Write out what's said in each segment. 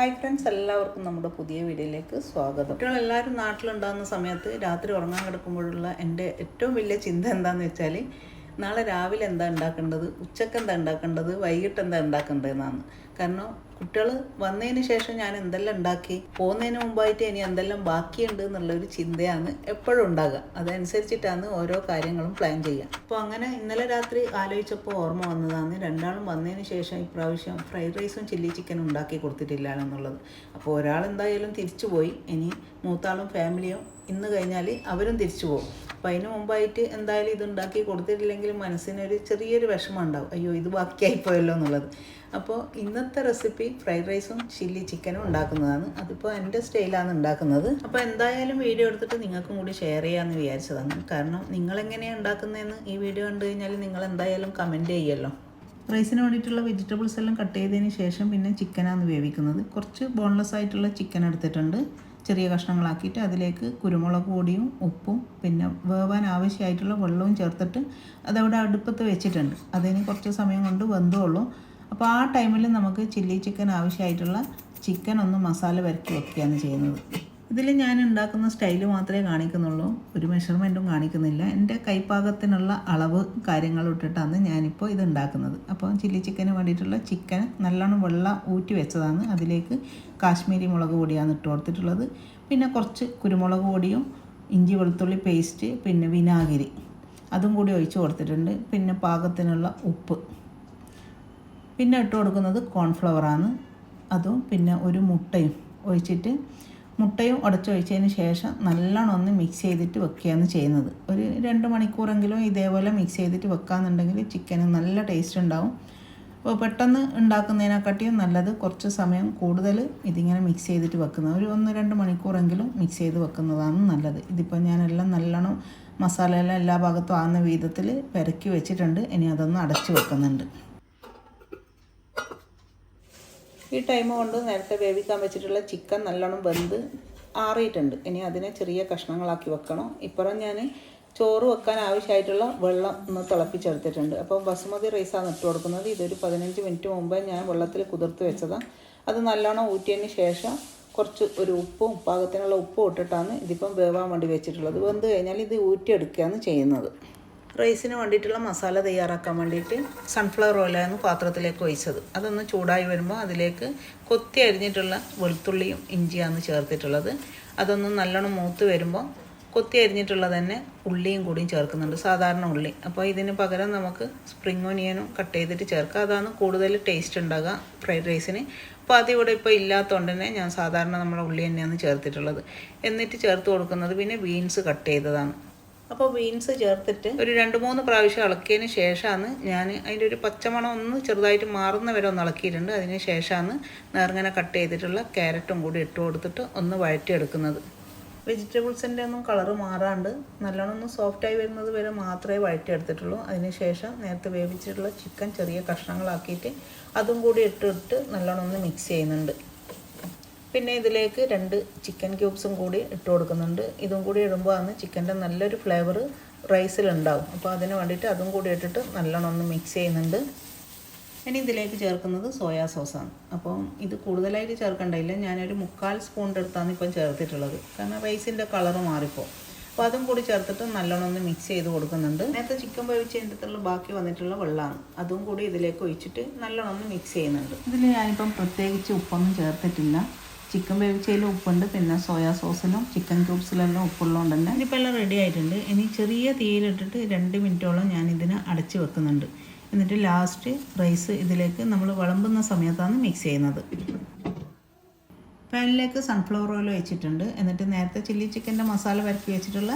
Hi friends എല്ലാവർക്കും നമ്മുടെ പുതിയ വീഡിയോയിലേക്ക് സ്വാഗതം. കുട്ടികൾ എല്ലാവരും നാട്ടിലുണ്ടാകുന്ന സമയത്ത് രാത്രി ഉറങ്ങാൻ കിടക്കുമ്പോഴുള്ള എന്റെ ഏറ്റവും വലിയ ചിന്ത എന്താണെന്ന് വെച്ചാൽ നാളെ രാവിലെ എന്താ ഉണ്ടാക്കേണ്ടത്? ഉച്ചയ്ക്ക് എന്താ ഉണ്ടാക്കേണ്ടത്? വൈകിട്ട് എന്താ ഉണ്ടാക്കേണ്ടതെന്നാണ്. കാരണം കുട്ടികൾ വന്നതിന് ശേഷം ഞാൻ എന്തെല്ലാം ഉണ്ടാക്കി? പോകുന്നതിന് മുമ്പായിട്ട് ഇനി എന്തെല്ലാം ബാക്കിയുണ്ട് എന്നുള്ളൊരു ചിന്തയാണ് എപ്പോഴും ഉണ്ടാകുക. അതനുസരിച്ചിട്ടാണ് ഓരോ കാര്യങ്ങളും പ്ലാൻ ചെയ്യുക. അപ്പോൾ അങ്ങനെ ഇന്നലെ രാത്രി ആലോചിച്ചപ്പോൾ ഓർമ്മ വന്നതാണ്. രണ്ടാളും വന്നതിന് ശേഷം ഇപ്രാവശ്യം ഫ്രൈഡ് റൈസും ചില്ലി ചിക്കനും ഉണ്ടാക്കി കൊടുത്തിട്ടില്ല എന്നുള്ളത്. അപ്പോൾ ഒരാൾ എന്തായാലും തിരിച്ചു പോയി ഇനി മൂത്താളും ഫാമിലിയും ഇന്ന് കഴിഞ്ഞാൽ അവരും തിരിച്ചു പോകും അപ്പോൾ അതിന് മുമ്പായിട്ട് എന്തായാലും ഇത് ഉണ്ടാക്കി കൊടുത്തിട്ടില്ലെങ്കിൽ മനസ്സിനൊരു ചെറിയൊരു വിഷമം ഉണ്ടാവും. അയ്യോ ഇത് ബാക്കിയായിപ്പോയല്ലോ എന്നുള്ളത്. അപ്പോൾ ഇന്നത്തെ റെസിപ്പി ഫ്രൈഡ് റൈസും ചില്ലി ചിക്കനും ഉണ്ടാക്കുന്നതാണ്. അതിപ്പോൾ എന്റെ സ്റ്റൈലാണ് ഉണ്ടാക്കുന്നത്. അപ്പോൾ എന്തായാലും വീഡിയോ എടുത്തിട്ട് നിങ്ങൾക്കും കൂടി ഷെയർ ചെയ്യാമെന്ന് വിചാരിച്ചതാണ്. കാരണം നിങ്ങളെങ്ങനെയാണ് ഉണ്ടാക്കുന്നതെന്ന് ഈ വീഡിയോ കണ്ടു കഴിഞ്ഞാൽ നിങ്ങൾ എന്തായാലും കമന്റ് ചെയ്യുമല്ലോ റൈസിന് വേണ്ടിയിട്ടുള്ള വെജിറ്റബിൾസ് എല്ലാം കട്ട് ചെയ്തതിന് ശേഷം പിന്നെ ചിക്കനാണ് വേവിക്കുന്നത്. കുറച്ച് ബോൺലെസ് ആയിട്ടുള്ള ചിക്കൻ എടുത്തിട്ടുണ്ട്. ചെറിയ കഷ്ണങ്ങളാക്കിയിട്ട് അതിലേക്ക് കുരുമുളക് പൊടിയും ഉപ്പും പിന്നെ വേവാൻ ആവശ്യമായിട്ടുള്ള വെള്ളവും ചേർത്തിട്ട് അതവിടെ അടുപ്പത്ത് വെച്ചിട്ടുണ്ട്. അതിന് കുറച്ച് സമയം കൊണ്ട് വെന്തോളൂ അപ്പോൾ ആ ടൈമിൽ നമുക്ക് ചില്ലി ചിക്കൻ ആവശ്യമായിട്ടുള്ള ചിക്കൻ ഒന്ന് മസാല വരക്കി വെക്കുകയാണ് ചെയ്യുന്നത്. ഇതിൽ ഞാൻ ഉണ്ടാക്കുന്ന സ്റ്റൈൽ മാത്രമേ കാണിക്കുന്നുള്ളൂ. ഒരു മെഷർമെന്റും കാണിക്കുന്നില്ല. എന്റെ കൈപ്പാകത്തിനുള്ള അളവ് കാര്യങ്ങൾ ഇട്ടിട്ടാണ് ഞാനിപ്പോൾ ഇത് ഉണ്ടാക്കുന്നത്. അപ്പോൾ ചില്ലി ചിക്കന് വേണ്ടിയിട്ടുള്ള ചിക്കൻ നല്ലോണം വെള്ളം ഊറ്റി വെച്ചതാണ്. അതിലേക്ക് കാശ്മീരി മുളക് പൊടിയാണ് ഇട്ട് കൊടുത്തിട്ടുള്ളത്. പിന്നെ കുറച്ച് കുരുമുളക് പൊടിയും ഇഞ്ചി വെളുത്തുള്ളി പേസ്റ്റ് പിന്നെ വിനാഗിരി. അതും കൂടി ഒഴിച്ച് കൊടുത്തിട്ടുണ്ട്. പിന്നെ പാകത്തിനുള്ള ഉപ്പ്. പിന്നെ ഇട്ട് കൊടുക്കുന്നത് കോൺഫ്ലവറാണ്. അതും പിന്നെ ഒരു മുട്ടയും ഒഴിച്ചിട്ട് മുട്ടയും ഉടച്ചൊഴിച്ചതിന് ശേഷം നല്ലോണം ഒന്ന് മിക്സ് ചെയ്തിട്ട് വെക്കുകയാണ് ചെയ്യുന്നത്. ഒരു രണ്ട് മണിക്കൂറെങ്കിലും ഇതേപോലെ മിക്സ് ചെയ്തിട്ട് വെക്കാന്നുണ്ടെങ്കിൽ ചിക്കന് നല്ല ടേസ്റ്റ് ഉണ്ടാവും. അപ്പോൾ പെട്ടെന്ന് ഉണ്ടാക്കുന്നതിനെക്കാട്ടിയും നല്ലത് കുറച്ച് സമയം കൂടുതൽ ഇതിങ്ങനെ മിക്സ് ചെയ്തിട്ട് വെക്കുന്നത്. ഒരു ഒന്ന് രണ്ട് മണിക്കൂറെങ്കിലും മിക്സ് ചെയ്ത് വെക്കുന്നതാണ് നല്ലത്. ഇതിപ്പോൾ ഞാനെല്ലാം നല്ലോണം മസാലയെല്ലാം എല്ലാ ഭാഗത്തും ആകുന്ന വിധത്തിൽ പെരക്കി വെച്ചിട്ടുണ്ട്. ഇനി അതൊന്ന് അടച്ചു വെക്കുന്നുണ്ട്. ഈ ടൈം കൊണ്ട് നേരത്തെ വേവിക്കാൻ വെച്ചിട്ടുള്ള ചിക്കൻ നല്ലോണം വെന്ത് ആറിയിട്ടുണ്ട്. ഇനി അതിനെ ചെറിയ കഷ്ണങ്ങളാക്കി വെക്കണം. ഇപ്പുറം ഞാൻ ചോറ് വെക്കാൻ ആവശ്യമായിട്ടുള്ള വെള്ളം ഒന്ന് തിളപ്പിച്ചെടുത്തിട്ടുണ്ട്. അപ്പോൾ ബസുമതി റൈസാണ് ഇട്ട് കൊടുക്കുന്നത്. ഇതൊരു പതിനഞ്ച് മിനിറ്റ് മുമ്പേ ഞാൻ വെള്ളത്തിൽ കുതിർത്ത് വെച്ചതാണ് അത് നല്ലോണം ഊറ്റിയതിന് ശേഷം കുറച്ച് ഒരു ഉപ്പും പാകത്തിനുള്ള ഉപ്പും ഇട്ടിട്ടാണ് ഇതിപ്പം വേവാൻ വേണ്ടി വെച്ചിട്ടുള്ളത്. വെന്ത് കഴിഞ്ഞാൽ ഇത് ഊറ്റിയെടുക്കുകയാണ് ചെയ്യുന്നത്. റൈസിന് വേണ്ടിയിട്ടുള്ള മസാല തയ്യാറാക്കാൻ വേണ്ടിയിട്ട് സൺഫ്ലവർ ഓയിലായിരുന്നു പാത്രത്തിലേക്ക് ഒഴിച്ചത്. അതൊന്ന് ചൂടായി വരുമ്പോൾ അതിലേക്ക് കൊത്തി അരിഞ്ഞിട്ടുള്ള വെളുത്തുള്ളിയും ഇഞ്ചിയാണ് ചേർത്തിട്ടുള്ളത്. അതൊന്ന് നല്ലോണം മൂത്ത് വരുമ്പോൾ കൊത്തി അരിഞ്ഞിട്ടുള്ളത് തന്നെ ഉള്ളിയും കൂടിയും ചേർക്കുന്നുണ്ട്. സാധാരണ ഉള്ളി. അപ്പോൾ ഇതിന് പകരം നമുക്ക് സ്പ്രിംഗ് ഓനിയനും കട്ട് ചെയ്തിട്ട് ചേർക്കാം. അതാണ് കൂടുതൽ ടേസ്റ്റ് ഉണ്ടാകുക ഫ്രൈഡ് റൈസിന്. അപ്പോൾ അതിവിടെ ഇപ്പോൾ ഇല്ലാത്തതുകൊണ്ട് തന്നെ ഞാൻ സാധാരണ നമ്മുടെ ഉള്ളി തന്നെയാണ് ചേർത്തിട്ടുള്ളത്. എന്നിട്ട് ചേർത്ത് കൊടുക്കുന്നത് പിന്നെ ബീൻസ് കട്ട് ചെയ്തതാണ്. അപ്പോൾ ബീൻസ് ചേർത്തിട്ട് ഒരു രണ്ട് മൂന്ന് പ്രാവശ്യം ഇളക്കിയതിന് ശേഷമാണ് ഞാൻ അതിന്റെ ഒരു പച്ചമണം ഒന്ന് ചെറുതായിട്ട് മാറുന്ന വരെ ഒന്ന് ഇളക്കിയിട്ടുണ്ട്. അതിന് ശേഷമാണ് നേർങ്ങനെ കട്ട് ചെയ്തിട്ടുള്ള ക്യാരറ്റും കൂടി ഇട്ട് കൊടുത്തിട്ട് ഒന്ന് വഴറ്റിയെടുക്കുന്നത്. വെജിറ്റബിൾസിന്റെ ഒന്നും കളർ മാറാണ്ട് നല്ലോണം ഒന്ന് സോഫ്റ്റായി വരുന്നത് വരെ മാത്രമേ വഴറ്റിയെടുത്തിട്ടുള്ളൂ. അതിന് ശേഷം നേരത്തെ വേവിച്ചിട്ടുള്ള ചിക്കൻ ചെറിയ കഷ്ണങ്ങളാക്കിയിട്ട് അതും കൂടി ഇട്ടിട്ട് നല്ലോണം ഒന്ന് മിക്സ് ചെയ്യുന്നുണ്ട്. പിന്നെ ഇതിലേക്ക് രണ്ട് ചിക്കൻ ക്യൂബ്സും കൂടി ഇട്ട് കൊടുക്കുന്നുണ്ട്. ഇതും കൂടി ഇടുമ്പോൾ ആണ് ചിക്കന്റെ നല്ലൊരു ഫ്ലേവർ റൈസിലുണ്ടാവും അപ്പോൾ അതിന് വേണ്ടിയിട്ട് അതും കൂടി ഇട്ടിട്ട് നല്ലോണം ഒന്ന് മിക്സ് ചെയ്യുന്നുണ്ട്. ഇനി ഇതിലേക്ക് ചേർക്കുന്നത് സോയാ സോസാണ് അപ്പോൾ ഇത് കൂടുതലായിട്ട് ചേർക്കേണ്ടതില്ല ഞാനൊരു മുക്കാൽ സ്പൂണിന്റെ അടുത്താണ് ഇപ്പം ചേർത്തിട്ടുള്ളത്. കാരണം റൈസിന്റെ കളർ മാറിപ്പോൾ അപ്പോൾ അതും കൂടി ചേർത്തിട്ട് നല്ലോണം ഒന്ന് മിക്സ് ചെയ്ത് കൊടുക്കുന്നുണ്ട്. നേരത്തെ ചിക്കൻ വേവിച്ചതിന്റെ അടുത്തുള്ള ബാക്കി വന്നിട്ടുള്ള വെള്ളമാണ്. അതും കൂടി ഇതിലേക്ക് ഒഴിച്ചിട്ട് നല്ലോണം ഒന്ന് മിക്സ് ചെയ്യുന്നുണ്ട്. ഇതിൽ ഞാനിപ്പം പ്രത്യേകിച്ച് ഉപ്പൊന്നും ചേർത്തിട്ടില്ല. ചിക്കൻ വേവിച്ചതിലും ഉപ്പുണ്ട് പിന്നെ സോയാ സോസിലും ചിക്കൻ ക്യൂബ്സിലെല്ലാം ഉപ്പുള്ളതുകൊണ്ട് തന്നെ ഇതിപ്പോൾ എല്ലാം റെഡി ആയിട്ടുണ്ട്. ഇനി ചെറിയ തീയിലിട്ടിട്ട് രണ്ട് മിനിറ്റോളം ഞാൻ ഇതിനെ അടച്ച് വെക്കുന്നുണ്ട്. എന്നിട്ട് ലാസ്റ്റ് റൈസ് ഇതിലേക്ക് നമ്മൾ വിളമ്പുന്ന സമയത്താണ് മിക്സ് ചെയ്യുന്നത്. പാനിലേക്ക് സൺഫ്ലവർ ഓയിൽ വെച്ചിട്ടുണ്ട്. എന്നിട്ട് നേരത്തെ ചില്ലി ചിക്കന്റെ മസാല പരക്കി വെച്ചിട്ടുള്ള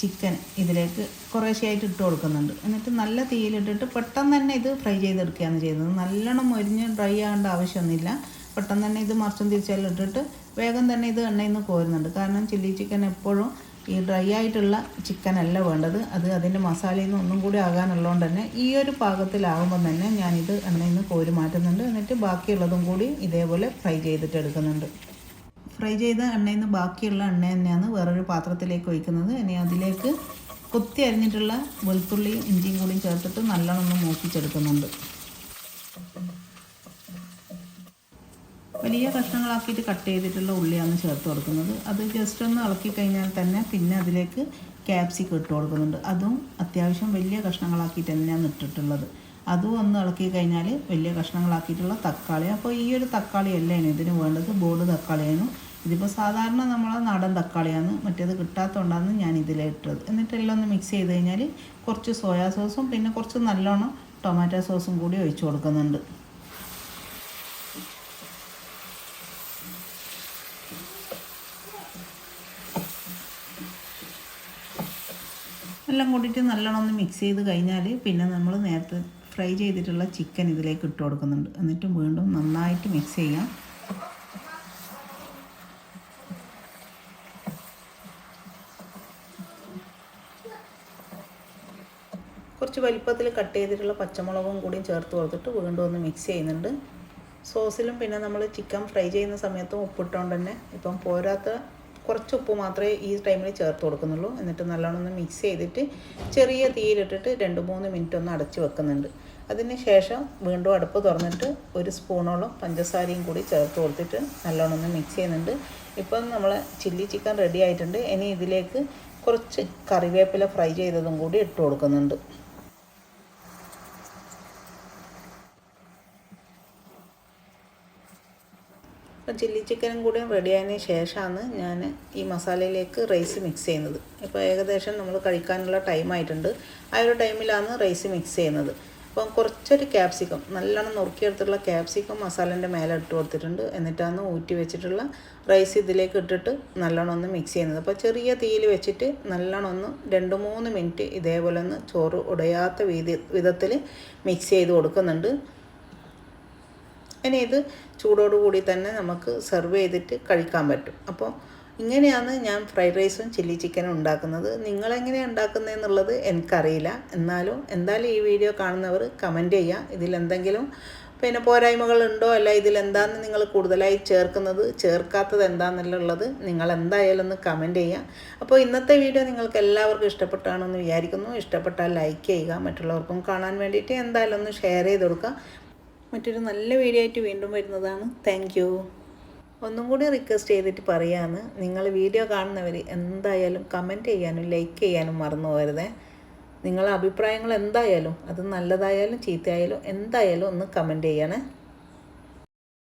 ചിക്കൻ ഇതിലേക്ക് കുറേശ്ശെയായിട്ട് ഇട്ട് കൊടുക്കുന്നുണ്ട്. എന്നിട്ട് നല്ല തീയിലിട്ടിട്ട് പെട്ടെന്ന് തന്നെ ഇത് ഫ്രൈ ചെയ്തെടുക്കുകയാണ് ചെയ്യുന്നത്. നല്ലോണം മൊരിഞ്ഞ് ഡ്രൈ ആകേണ്ട ആവശ്യമൊന്നുമില്ല. പെട്ടെന്ന് തന്നെ ഇത് മറിച്ചും തിരിച്ചെല്ലാം ഇട്ടിട്ട് വേഗം തന്നെ ഇത് എണ്ണയിൽ നിന്ന് കോരുന്നുണ്ട്. കാരണം ചില്ലി ചിക്കൻ എപ്പോഴും ഈ ഡ്രൈ ആയിട്ടുള്ള ചിക്കൻ അല്ല വേണ്ടത്. അത് അതിന്റെ മസാലയിൽ നിന്ന് ഒന്നും കൂടി ആകാനുള്ളതുകൊണ്ട് തന്നെ ഈ ഒരു പാകത്തിലാകുമ്പോൾ തന്നെ ഞാനിത് എണ്ണയിൽ നിന്ന് കോരി മാറ്റുന്നുണ്ട്. എന്നിട്ട് ബാക്കിയുള്ളതും കൂടി ഇതേപോലെ ഫ്രൈ ചെയ്തിട്ട് എടുക്കുന്നുണ്ട്. ഫ്രൈ ചെയ്ത എണ്ണയിൽ നിന്ന് ബാക്കിയുള്ള എണ്ണ തന്നെയാണ് വേറൊരു പാത്രത്തിലേക്ക് ഒഴിക്കുന്നത്. ഇനി അതിലേക്ക് കൊത്തി അരിഞ്ഞിട്ടുള്ള വെളുത്തുള്ളിയും ഇഞ്ചിയും കൂടിയും ചേർത്തിട്ട് നല്ലോണം ഒന്ന് മൂപ്പിച്ചെടുക്കുന്നുണ്ട്. വലിയ കഷ്ണങ്ങളാക്കിയിട്ട് കട്ട് ചെയ്തിട്ടുള്ള ഉള്ളിയാണ് ചേർത്ത് കൊടുക്കുന്നത്. അത് ജസ്റ്റ് ഒന്ന് ഇളക്കി കഴിഞ്ഞാൽ തന്നെ പിന്നെ അതിലേക്ക് ക്യാപ്സിക്കം ഇട്ട് കൊടുക്കുന്നുണ്ട്. അതും അത്യാവശ്യം വലിയ കഷ്ണങ്ങളാക്കിയിട്ട് തന്നെയാണ് ഇട്ടിട്ടുള്ളത്. അതും ഒന്ന് ഇളക്കി കഴിഞ്ഞാൽ വലിയ കഷ്ണങ്ങളാക്കിയിട്ടുള്ള തക്കാളി. അപ്പോൾ ഈ ഒരു തക്കാളി അല്ലേനു ഇതിന് വേണ്ടത്? ബോർഡ് തക്കാളിയാണ്. ഇതിപ്പോൾ സാധാരണ നമ്മൾ നാടൻ തക്കാളിയാണ്. മറ്റേത് കിട്ടാത്തതുകൊണ്ടാണ് ഞാൻ ഇതിലിട്ടത് എന്നിട്ട് എല്ലാം ഒന്ന് മിക്സ് ചെയ്ത് കഴിഞ്ഞാൽ കുറച്ച് സോയാ സോസും പിന്നെ കുറച്ച് നല്ലോണം ടൊമാറ്റോ സോസും കൂടി ഒഴിച്ചു കൊടുക്കുന്നുണ്ട്. എല്ലാം കൂട്ടിയിട്ട് നല്ലോണം ഒന്ന് മിക്സ് ചെയ്ത് കഴിഞ്ഞാൽ പിന്നെ നമ്മൾ നേരത്തെ ഫ്രൈ ചെയ്തിട്ടുള്ള ചിക്കൻ ഇതിലേക്ക് ഇട്ട് കൊടുക്കുന്നുണ്ട്. എന്നിട്ട് വീണ്ടും നന്നായിട്ട് മിക്സ് ചെയ്യാം. കുറച്ച് വലിപ്പത്തിൽ കട്ട് ചെയ്തിട്ടുള്ള പച്ചമുളകും കൂടി ചേർത്ത് കൊടുത്തിട്ട് വീണ്ടും ഒന്ന് മിക്സ് ചെയ്യുന്നുണ്ട്. സോസിലും പിന്നെ നമ്മൾ ചിക്കൻ ഫ്രൈ ചെയ്യുന്ന സമയത്തും ഉപ്പിട്ടുകൊണ്ട് തന്നെ ഇപ്പം പോരാത്ത കുറച്ച് ഉപ്പ് മാത്രമേ ഈ ടൈമിൽ ചേർത്ത് കൊടുക്കുന്നുള്ളൂ. എന്നിട്ട് നല്ലോണം ഒന്ന് മിക്സ് ചെയ്തിട്ട് ചെറിയ തീയിലിട്ടിട്ട് രണ്ട് മൂന്ന് മിനിറ്റ് ഒന്ന് അടച്ച് വെക്കുന്നുണ്ട്. അതിന് ശേഷം വീണ്ടും അടുപ്പ് തുറന്നിട്ട് ഒരു സ്പൂണോളം പഞ്ചസാരയും കൂടി ചേർത്ത് കൊടുത്തിട്ട് നല്ലോണം ഒന്ന് മിക്സ് ചെയ്യുന്നുണ്ട്. ഇപ്പം നമ്മൾ ചില്ലി ചിക്കൻ റെഡി ആയിട്ടുണ്ട്. ഇനി ഇതിലേക്ക് കുറച്ച് കറിവേപ്പില ഫ്രൈ ചെയ്തതും കൂടി ഇട്ട് കൊടുക്കുന്നുണ്ട്. അപ്പം ചില്ലി ചിക്കനും കൂടി റെഡി ആയതിന് ശേഷമാണ് ഞാൻ ഈ മസാലയിലേക്ക് റൈസ് മിക്സ് ചെയ്യുന്നത്. ഇപ്പോൾ ഏകദേശം നമ്മൾ കഴിക്കാനുള്ള ടൈം ആയിട്ടുണ്ട്. ആ ഒരു ടൈമിലാണ് റൈസ് മിക്സ് ചെയ്യുന്നത്. അപ്പം കുറച്ചൊരു ക്യാപ്സിക്കം നല്ലോണം നുറുക്കിയെടുത്തിട്ടുള്ള ക്യാപ്സിക്കം മസാലേന്റെ മേലെ ഇട്ട് കൊടുത്തിട്ടുണ്ട്. എന്നിട്ടാണ് ഊറ്റി വെച്ചിട്ടുള്ള റൈസ് ഇതിലേക്ക് ഇട്ടിട്ട് നല്ലോണം ഒന്ന് മിക്സ് ചെയ്യുന്നത്. അപ്പോൾ ചെറിയ തീയിൽ വെച്ചിട്ട് നല്ലോണം ഒന്ന് രണ്ട് മൂന്ന് മിനിറ്റ് ഇതേപോലെ ഒന്ന് ചോറ് ഉടയാത്ത വിധത്തിൽ മിക്സ് ചെയ്ത് കൊടുക്കുന്നുണ്ട്. ഇനി ഇത് ചൂടോടുകൂടി തന്നെ നമുക്ക് സെർവ് ചെയ്തിട്ട് കഴിക്കാൻ പറ്റും. അപ്പോൾ ഇങ്ങനെയാണ് ഞാൻ ഫ്രൈഡ് റൈസും ചില്ലി ചിക്കനും ഉണ്ടാക്കുന്നത്. നിങ്ങളെങ്ങനെയാണ് ഉണ്ടാക്കുന്നതെന്നുള്ളത് എനിക്കറിയില്ല. എന്നാലും എന്തായാലും ഈ വീഡിയോ കാണുന്നവർ കമന്റ് ചെയ്യുക ഇതിലെന്തെങ്കിലും പിന്നെ പോരായ്മകൾ ഉണ്ടോ? അല്ല ഇതിലെന്താണെന്ന് നിങ്ങൾ കൂടുതലായി ചേർക്കുന്നത് ചേർക്കാത്തത് എന്താണെന്നുള്ളത് നിങ്ങൾ എന്തായാലും ഒന്ന് കമന്റ് ചെയ്യുക അപ്പോൾ ഇന്നത്തെ വീഡിയോ നിങ്ങൾക്ക് എല്ലാവർക്കും ഇഷ്ടപ്പെട്ടാണെന്ന് വിചാരിക്കുന്നു. ഇഷ്ടപ്പെട്ടാൽ ലൈക്ക് ചെയ്യുക. മറ്റുള്ളവർക്കും കാണാൻ വേണ്ടിയിട്ട് എന്തായാലും ഒന്ന് ഷെയർ ചെയ്ത് കൊടുക്കുക. മറ്റൊരു നല്ല വീഡിയോ ആയിട്ട് വീണ്ടും വരുന്നതാണ്. താങ്ക് യു ഒന്നും കൂടി റിക്വസ്റ്റ് ചെയ്തിട്ട് പറയാമെന്ന് നിങ്ങൾ വീഡിയോ കാണുന്നവർ എന്തായാലും കമന്റ് ചെയ്യാനും ലൈക്ക് ചെയ്യാനും മറന്നു പോകരുതേ. നിങ്ങളെ അഭിപ്രായങ്ങൾ എന്തായാലും അത് നല്ലതായാലും ചീത്തയായാലും എന്തായാലും ഒന്ന് കമന്റ് ചെയ്യണേ.